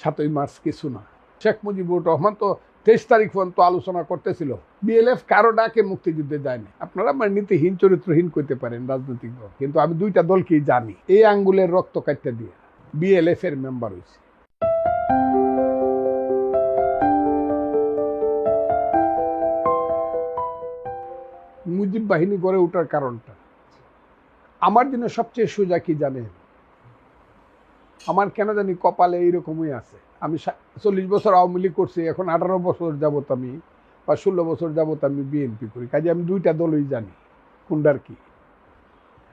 সাতই মার্চ কিছু না। শেখ মুজিবুর রহমান তো তেইশ তারিখ পর্যন্ত আলোচনা করতেছিল। বিএলএফ কারও ডাকে মুক্তিযুদ্ধে যায়নি। আপনারা আমার নীতিহীন, চরিত্রহীন করতে পারেন রাজনৈতিক দল। কিন্তু আমি দুইটা দলকেই জানি। এই আঙ্গুলের রক্ত কাটতে দিয়ে বিএলএফ এর মেম্বার হয়েছে মুজিব বাহিনী গড়ে ওঠার কারণটা। আমার জন্য সবচেয়ে সোজা কি জানেন? আমার কেন জানি কপালে এইরকমই আছে। আমি চল্লিশ বছর আওয়ামী লীগ করছি, এখন আঠারো বছর যাবত আমি বা ষোলো বছর যাবত আমি বিএনপি করি। কাজে আমি দুইটা দলই জানি, কোনটার কি।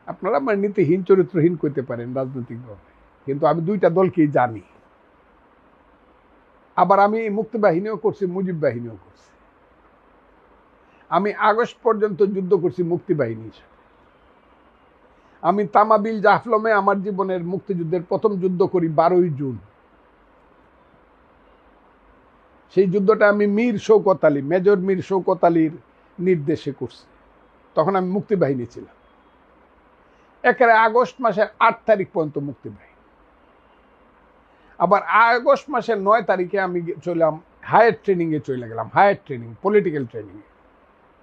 আপনারা আমার নীতিহীন, চরিত্রহীন করতে পারেন রাজনৈতিকভাবে, কিন্তু আমি দুইটা দলকেই জানি। আবার আমি মুক্তি বাহিনীও করছি, মুজিব বাহিনীও করছি। আমি আগস্ট পর্যন্ত যুদ্ধ করছি মুক্তি বাহিনী হিসেবে। আমি তামাবিল জাফলমে আমার জীবনের মুক্তিযুদ্ধের প্রথম যুদ্ধ করি বারোই জুন। সেই যুদ্ধটা আমি মীর শৌকত আলী, মেজর মীর শৌকত আলীর নির্দেশে করছি। তখন আমি মুক্তি বাহিনী ছিলাম। একেবারে আগস্ট মাসের আট তারিখ পর্যন্ত মুক্তি বাহিনী আবার আগস্ট মাসের নয় তারিখে আমি চললাম হায়ার ট্রেনিংয়ে চলে গেলাম, হায়ার ট্রেনিং, পলিটিক্যাল ট্রেনিংয়ে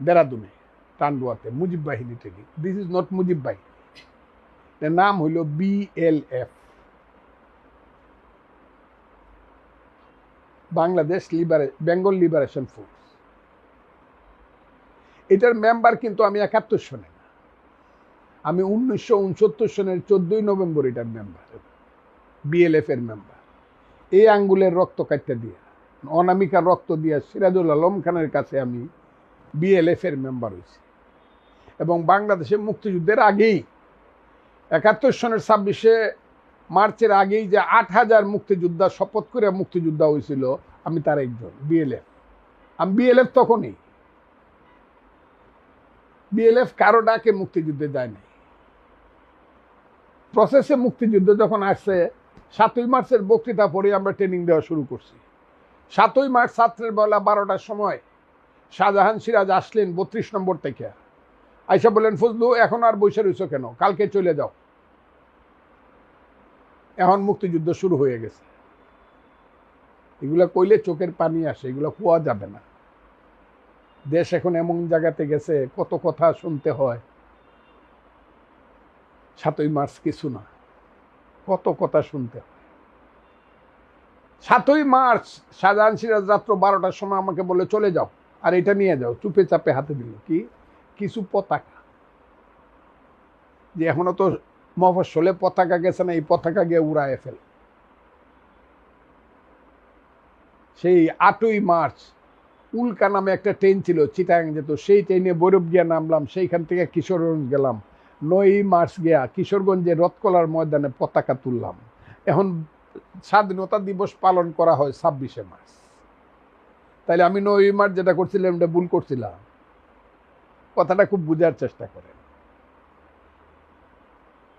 দেরাদুনে, টান্ডুয়াতে, Mujib Bahini training. This is not Mujib Bahini. এর নাম হইল BLF Bangladesh liberation Bengal liberation force এটার মেম্বার কিন্তু আমি একাত্তর সনে না। আমি উনিশশো উনসত্তর সনের চোদ্দই নভেম্বর এটার মেম্বার বিএলএফ এর মেম্বার এই আঙ্গুলের রক্ত কাটতে দিয়ে অনামিকার রক্ত দিয়া সিরাজুল আলম খানের কাছে আমি বিএলএফ এর মেম্বার হয়েছি। এবং বাংলাদেশে মুক্তিযুদ্ধের আগেই একাত্তর সনের ছাব্বিশে মার্চের আগেই যে আট হাজার মুক্তিযোদ্ধা, শপথ করে মুক্তিযোদ্ধা হয়েছিল, আমি তার একজন বিএলএফ আমি বিএলএফ তখনই। বিএলএফ কারও ডাকে মুক্তিযুদ্ধে যায় নাই। প্রসেসে মুক্তিযুদ্ধ যখন আসছে, সাতই মার্চের বক্তৃতা পরে আমরা ট্রেনিং দেওয়া শুরু করছি। সাতই মার্চ ছাত্রের বেলা বারোটার সময় শাহজাহান সিরাজ আসলেন বত্রিশ নম্বর থেকে। আইসা বললেন, ফজলু, এখন আর বসে রয়েছ কেন? কালকে চলে যাও। এখন মুক্তিযুদ্ধ শুরু হয়ে গেছে। এগুলো কইলে চোখের পানি আসে, এগুলো কোয়া যাবে না। দেশ এখন এমন জায়গাতে গেছে, কত কথা শুনতে হয়। সাতই মার্চ কিছু না, কত কথা শুনতে হয়। সাতই মার্চ, শাহজাহান সিরাজ রাত্র বারোটার সময় আমাকে বলে চলে যাও, আর এটা নিয়ে যাও। চুপে চাপে হাতে দিল, কি? কিছু পতাকা? যে এখনও তো মফসলে পতাকা গেছে না, এই পতাকা গিয়ে উড়ায় ফেল। সেই আটই মার্চ উল্কা নামে একটা ট্রেন ছিল, চিটাং যেত, সেই ট্রেনে বৈরব গিয়া নামলাম, সেইখান থেকে কিশোরগঞ্জ গেলাম। নয়ই মার্চ গিয়া কিশোরগঞ্জে রথকলার ময়দানে পতাকা তুললাম। এখন স্বাধীনতা দিবস পালন করা হয় ছাব্বিশে মার্চ। তাইলে আমি নয়ই মার্চ যেটা করছিলাম, এটা ভুল করছিলাম। কথাটা খুব বোঝার চেষ্টা করেন।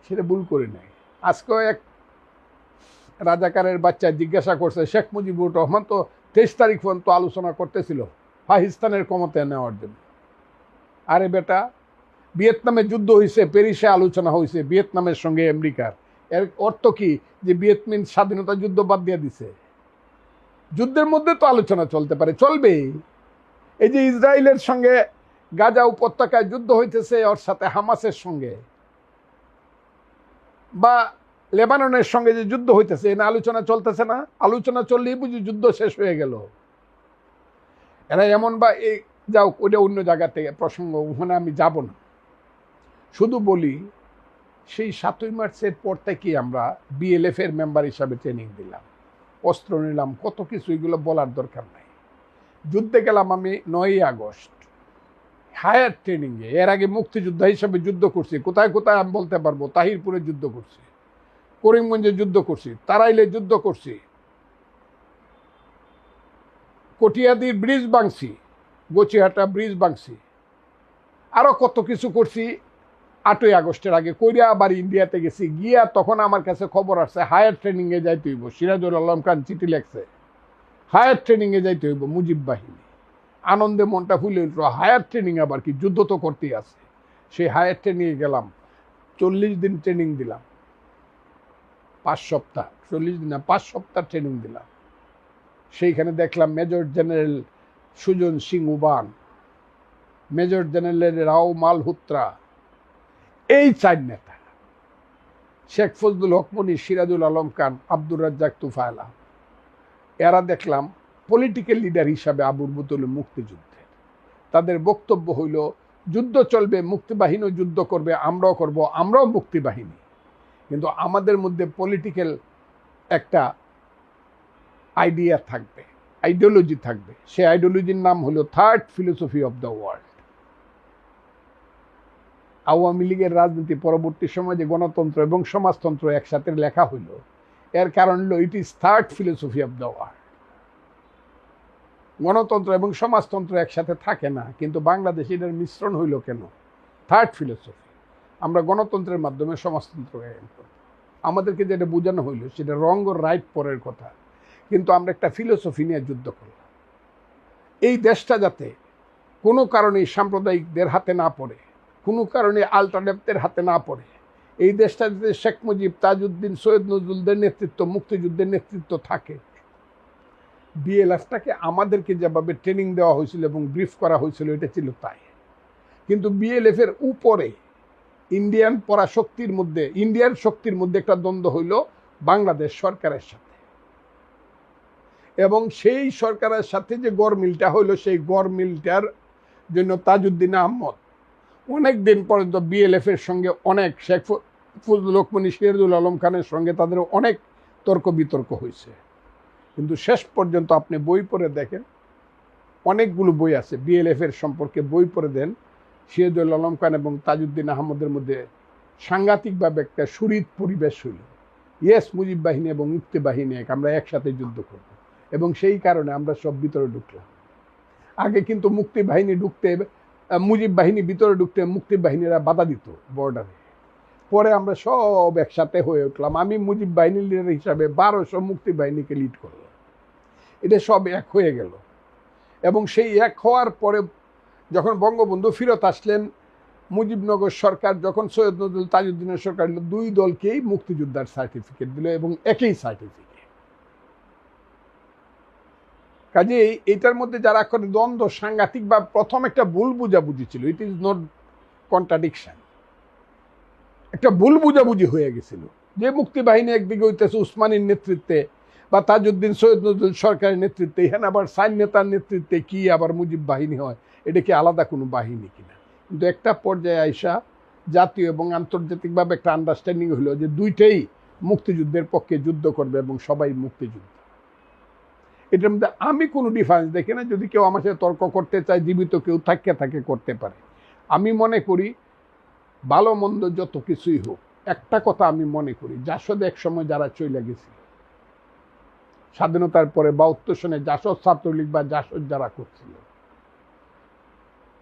সেটা ভুল করে নাই আজকেও এক রাজাকারের বাচ্চা জিজ্ঞাসা করছে, শেখ মুজিবুর রহমান তো তেইশ তারিখ পর্যন্ত আলোচনা করতেছিল, পাকিস্তানের ক্ষমতায় নেওয়ার জন্য। আরে বেটা, ভিয়েতনামে যুদ্ধ হয়েছে প্যারিসে আলোচনা হয়েছে ভিয়েতনামের সঙ্গে আমেরিকার। এর অর্থ কি? যে ভিয়েতমিন স্বাধীনতা যুদ্ধ বাদ দিয়ে দিছে। যুদ্ধের মধ্যে তো আলোচনা চলতে পারে চলবে এই যে ইসরায়েলের সঙ্গে গাজা উপত্যকায় যুদ্ধ হইতেছে, ওর সাথে হামাসের সঙ্গে। বা লেবাননের সঙ্গে যে যুদ্ধ হইতেছে এ না আলোচনা চলতেছে না। আলোচনা চললেই বুঝি যুদ্ধ শেষ হয়ে গেল। এরা এমন বা এই যাও ওটা অন্য জায়গা থেকে প্রসঙ্গ, ওখানে আমি যাব না। শুধু বলি, সেই সাতই মার্চের পর থেকে আমরা বিএলএফ এর মেম্বার হিসাবে ট্রেনিং দিলাম। অস্ত্র নিলাম, কত কিছু, এগুলো বলার দরকার নাই। যুদ্ধে গেলাম আমি নয়ই আগস্ট। হায়ার ট্রেনিংয়ে এর আগে মুক্তিযোদ্ধা হিসাবে যুদ্ধ করছি। কোথায় কোথায় আমি বলতে পারব? তাহিরপুরে যুদ্ধ করছি। করিমগঞ্জে যুদ্ধ করছি। তারাইলে যুদ্ধ করছি। কটিয়াদির ব্রিজ বাংছি গচিহাটা ব্রিজ বাংছি আরও কত কিছু করছি। আটই আগস্টের আগে কইরা আবার ইন্ডিয়াতে গেছি। গিয়া তখন আমার কাছে খবর আসছে, হায়ার ট্রেনিংয়ে যাইতে হইব। সিরাজুল আলম খান চিঠি লেখছে, হায়ার ট্রেনিংয়ে যাইতে হইব মুজিব বাহিনী। আনন্দে মনটা ফুলে উঠল। হায়ার ট্রেনিং আবার কি? যুদ্ধ তো করতেই আছে। সেই হায়ার ট্রেনিংয়ে গেলাম। চল্লিশ দিন ট্রেনিং দিলাম। পাঁচ সপ্তাহ। চল্লিশ দিন না, পাঁচ সপ্তাহ ট্রেনিং দিলাম। সেইখানে দেখলাম major general Sujan Singh Uban, major general Rao Malhotra, এই চার নেতা। শেখ ফজলুল হকমনি সিরাজুল আলম খান, আব্দুর রাজ্জাক, তুফায়লা এরা দেখলাম পলিটিক্যাল লিডার হিসাবে আবুর বুতুল মুক্তিযুদ্ধের তাদের বক্তব্য হইল, যুদ্ধ চলবে মুক্তিবাহিনীও যুদ্ধ করবে, আমরাও করব, আমরাও মুক্তিবাহিনী। কিন্তু আমাদের মধ্যে পলিটিক্যাল একটা আইডিয়া থাকবে আইডিওলজি থাকবে। সেই আইডিওলজির নাম হলো third philosophy of the world Awami লীগের রাজনীতি পরবর্তী সময়ে যে গণতন্ত্র এবং সমাজতন্ত্র একসাথে লেখা হইল। এর কারণ হলো it is third philosophy of the world গণতন্ত্র এবং সমাজতন্ত্র একসাথে থাকে না, কিন্তু বাংলাদেশ এটার মিশ্রণ হইল কেন? থার্ড ফিলোসফি আমরা গণতন্ত্রের মাধ্যমে সমাজতন্ত্র আমাদেরকে যেটা বোঝানো হইল সেটা রং ও রাইট পরের কথা, কিন্তু আমরা একটা ফিলোসফি নিয়ে যুদ্ধ করলাম। এই দেশটা যাতে কোনো কারণে সাম্প্রদায়িকদের হাতে না পড়ে, কোনো কারণে আলটারনেটদের হাতে না পড়ে, এই দেশটা যাতে শেখ মুজিব, তাজউদ্দিন, সৈয়দ নজরুলদের নেতৃত্ব, মুক্তিযুদ্ধের নেতৃত্ব থাকে বিএলএফটাকে আমাদেরকে যেভাবে ট্রেনিং দেওয়া হয়েছিল এবং ব্রিফ করা হয়েছিল, এটা ছিল তাই। কিন্তু বিএলএফ এর উপরে ইন্ডিয়ান পরাশক্তির মধ্যে ইন্ডিয়ান শক্তির মধ্যে একটা দ্বন্দ্ব হইল বাংলাদেশ সরকারের সাথে। এবং সেই সরকারের সাথে যে গড়মিলটা হইল, সেই গড়মিলটার জন্য তাজউদ্দিন আহমদ, অনেক দিন পর্যন্ত বিএলএফ এর সঙ্গে অনেক শেখ ফজলুল হকমনি সিরাজুল আলম খানের সঙ্গে তাদের অনেক তর্ক বিতর্ক হয়েছে। কিন্তু শেষ পর্যন্ত আপনি বই পড়ে দেখেন। অনেকগুলো বই আছে বিএলএফ এর সম্পর্কে বই পড়ে দেন। সিরাজুল আলম খান এবং তাজউদ্দিন আহমদের মধ্যে সাংঘাতিকভাবে একটা সুরিত পরিবেশ হইল। ইয়েস মুজিব বাহিনী এবং মুক্তি বাহিনী এক, আমরা একসাথে যুদ্ধ করব এবং সেই কারণে আমরা সব ভিতরে ঢুকলাম। আগে কিন্তু মুক্তি বাহিনী ঢুকতে, মুজিব বাহিনী ভিতরে ঢুকতে মুক্তি বাহিনীরা বাধা দিত বর্ডারে পরে আমরা সব একসাথে হয়ে উঠলাম। আমি মুজিব বাহিনীর লিডার হিসাবে বারোশো মুক্তি বাহিনীকে লিড করলাম। এটা সব এক হয়ে গেল। এবং সেই এক হওয়ার পরে যখন বঙ্গবন্ধু ফিরত আসলেন, মুজিবনগর সরকার যখন সৈয়দ নজরুল তাজউদ্দিনের সরকার দুই দলকেই মুক্তিযোদ্ধার সার্টিফিকেট দিল এবং একই সার্টিফিকেট কাজেই এটার মধ্যে যারা করে দ্বন্দ্ব, সাংঘাতিক বা প্রথম একটা ভুল বুঝাবুঝি ছিল ইট ইজ নট কন্ট্রাডিকশন একটা ভুল বুঝাবুঝি হয়ে গেছিল। যে মুক্তি বাহিনী একদিকে হইতেছে উসমানীর নেতৃত্বে বা তাজউদ্দিন সৈয়দ নজরুল সরকারের নেতৃত্বে, এখানে আবার সাইন নেতার নেতৃত্বে কি আবার মুজিব বাহিনী হয়, এটা কি আলাদা কোনো বাহিনী কিনা? কিন্তু একটা পর্যায়ে আইসা জাতীয় এবং আন্তর্জাতিকভাবে একটা আন্ডারস্ট্যান্ডিং হলো যে দুইটাই মুক্তিযুদ্ধের পক্ষে যুদ্ধ করবে এবং সবাই মুক্তিযুদ্ধ। এটার মধ্যে আমি কোনো ডিফারেন্স দেখি না, যদি কেউ আমার সাথে তর্ক করতে চায়, জীবিত কেউ থাকে থাকে করতে পারে। আমি মনে করি ভালো মন্দ যত কিছুই হোক, একটা কথা আমি মনে করি, জাসদ এক সময় যারা চলে গেছিল স্বাধীনতার পরে বাহাত্তর সনে জাসদ ছাত্রলীগ বা জাসদ যারা করছিল,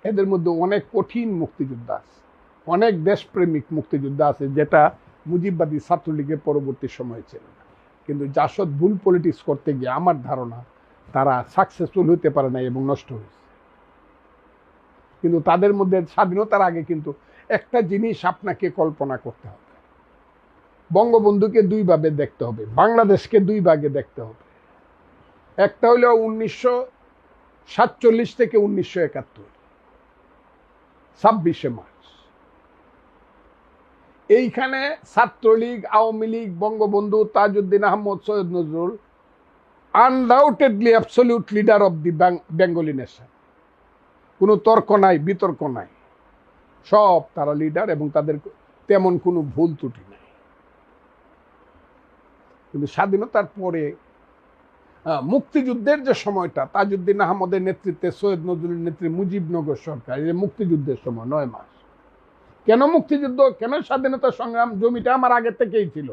এদের মধ্যে অনেক কঠিন মুক্তিযোদ্ধা আছে, অনেক দেশপ্রেমিক মুক্তিযোদ্ধা আছে যেটা মুজিববাদী ছাত্রলীগের পরবর্তী সময় ছিল কিন্তু জাসদ ভুল পলিটিক্স করতে গিয়ে আমার ধারণা তারা সাকসেসফুল হতে পারে না এবং নষ্ট হয়েছে। কিন্তু তাদের মধ্যে স্বাধীনতার আগে কিন্তু একটা জিনিস আপনাকে কল্পনা করতে হবে। বঙ্গবন্ধুকে দুই ভাবে দেখতে হবে, বাংলাদেশকে দুই ভাগে দেখতে হবে। একটা হলো উনিশশো সাতচল্লিশ থেকে উনিশশো একাত্তর, ছাব্বিশে মার্চ। এইখানে Chhatra League, Awami League, Bangabandhu, Tajuddin Ahmad, Syed Nazrul undoubtedly absolute leader of the Bengali nation কোনো তর্ক নাই, বিতর্ক নাই। সব তারা লিডার এবং তাদের তেমন কোনো ভুল ত্রুটি কিন্তু স্বাধীনতার পরে মুক্তিযুদ্ধের যে সময়টা, তাজউদ্দিন আহমদের নেতৃত্বে সৈয়দ নজরুলের নেতৃত্বে মুজিবনগর সরকার, এই মুক্তিযুদ্ধের সময়, নয় মাস। কেন মুক্তিযুদ্ধ, কেন স্বাধীনতা সংগ্রাম জমিটা আমার আগে থেকেই ছিল?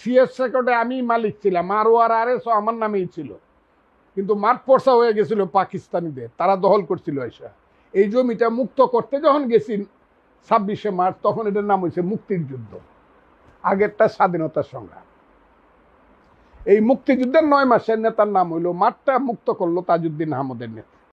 সিএস রেকর্ডে আমি মালিক ছিলাম, আর ও আর এস আমার নামেই ছিল। কিন্তু মাঠ পর্সা হয়ে গেছিল পাকিস্তানিদের, তারা দখল করছিল এসা। এই জমিটা মুক্ত করতে যখন গেছি ছাব্বিশে মার্চ, তখন এটার নাম হয়েছে মুক্তির যুদ্ধ। আগেরটা স্বাধীনতা সংগ্রাম। এই মুক্তিযুদ্ধের নয় মাসের নেতার নাম হইল মাঠটা মুক্ত করল তাজউদ্দিন আহমদের নেতা।